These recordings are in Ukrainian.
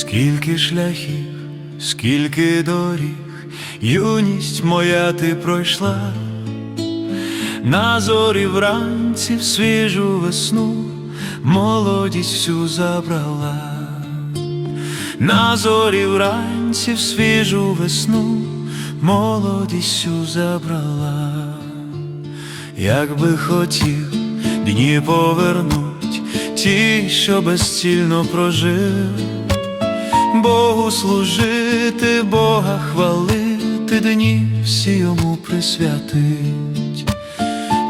Скільки шляхів, скільки доріг, юність моя ти пройшла, на зорі вранці в свіжу весну молодість всю забрала, на зорі вранці в свіжу весну молодість всю забрала, як би хотів дні повернуть ті, що безцільно прожив. Богу служити, Бога хвалити, дні всі йому присвятить.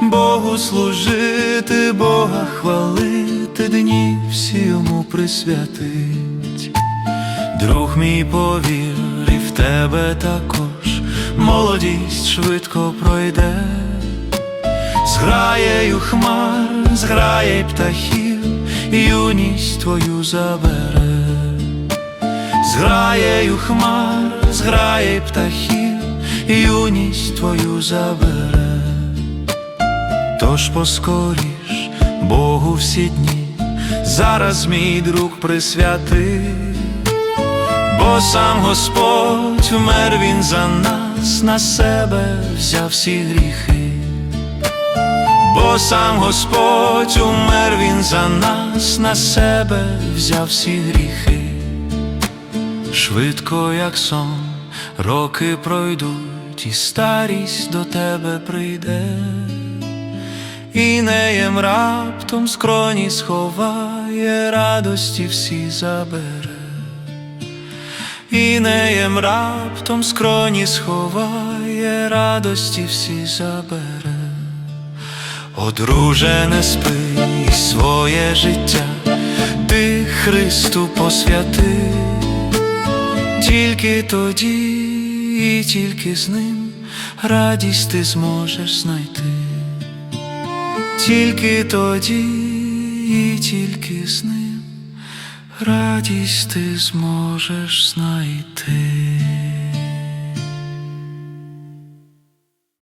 Богу служити, Бога хвалити, дні всі йому присвятить. Друг мій повір, і в тебе також молодість швидко пройде. Зграєю хмар, зграє птахів, юність твою забере. Зграєю хмар, зграє птахів, юність твою забере. Тож поскоріш Богу всі дні, зараз мій друг присвяти, бо сам Господь вмер він за нас, на себе взяв всі гріхи, бо сам Господь умер він за нас, на себе взяв всі гріхи. Швидко, як сон, роки пройдуть, і старість до тебе прийде, і неєм раптом скроні сховає, радості всі забере, і неєм раптом скроні сховає, радості всі забере. Одружене спи і своє життя, ти Христу посвяти. Тільки тоді і тільки з ним радість ти зможеш знайти, тільки тоді і тільки з ним радість ти зможеш знайти.